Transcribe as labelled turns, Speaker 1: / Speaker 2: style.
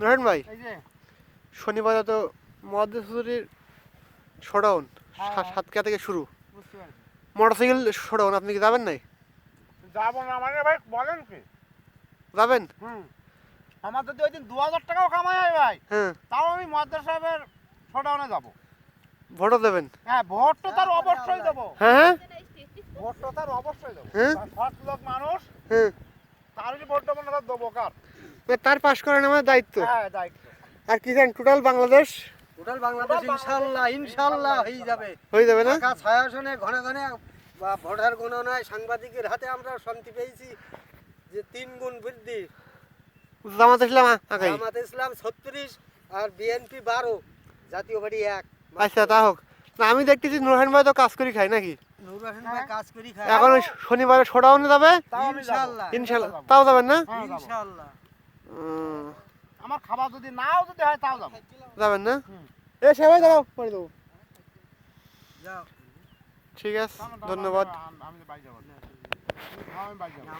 Speaker 1: নরেন ভাই
Speaker 2: এই যে।
Speaker 1: শনিবারে তো মহাদেশ্বরীর শোডাউন
Speaker 2: হ্যাঁ।
Speaker 1: সাতকা থেকে শুরু। মোটরসাইকেল শোডাউন আপনি কি যাবেন নাই?
Speaker 2: যাব না মানে ভাই বলেন কি?
Speaker 1: যাবেন?
Speaker 2: হুম। আমার যদি ওই দিন দু হাজার টাকাও কামাই হয় ভাই
Speaker 1: হ্যাঁ।
Speaker 2: তাও আমি মদ্দার সাহেবের শোডাউনে যাব।
Speaker 1: ভোটও দেবেন?
Speaker 2: হ্যাঁ ভোট তো তার অবশ্যই দেবো।
Speaker 1: হ্যাঁ। হ্যাঁ।
Speaker 2: ভোট তো তার অবশ্যই দেবো।
Speaker 1: হ্যাঁ?
Speaker 2: সৎ লোক মানুষ।
Speaker 1: হ্যাঁ।
Speaker 2: দেবো তার কার
Speaker 1: তার পাশ করেন আমার দায়িত্ব।
Speaker 2: হ্যাঁ দায়িত্ব।
Speaker 1: আর কি জানেন টোটাল বাংলাদেশ?
Speaker 3: টোটাল বাংলাদেশ ইনশাল্লাহ ইনশাল্লাহ হয়ে যাবে।
Speaker 1: হয়ে যাবে না?
Speaker 3: ঢাকা ছায়াসনে ঘনে ঘনে বা ভোটার গণনায় সাংবাদিকের হাতে আমরা শান্তি পেয়েছি যে তিন গুণ বৃদ্ধি।
Speaker 1: জামাত ইসলাম
Speaker 3: জামাত ইসলাম ছত্রিশ আর বিএনপি বারো জাতীয় পার্টি এক।
Speaker 1: আচ্ছা তা হোক। না আমি দেখতেছি নুরহান ভাই তো কাজ করি খাই নাকি?
Speaker 3: নুর ভাই কাজ করি খায়।
Speaker 1: এখন ওই শনিবারে শোডাউনে যাবে?
Speaker 2: তাও আমি
Speaker 3: ইনশাল্লাহ।
Speaker 1: তাও যাবেন না?
Speaker 2: হ্যাঁ যাব। আমার খাবার যদি নাও যদি হয় তাও যাব।
Speaker 1: যাবেন না। এ সবাই দাঁড়াও পরে দেবো।
Speaker 3: যাও।
Speaker 1: ঠিক আছে ধন্যবাদ।
Speaker 2: আমি বাই যাব। আমি বাই যাব।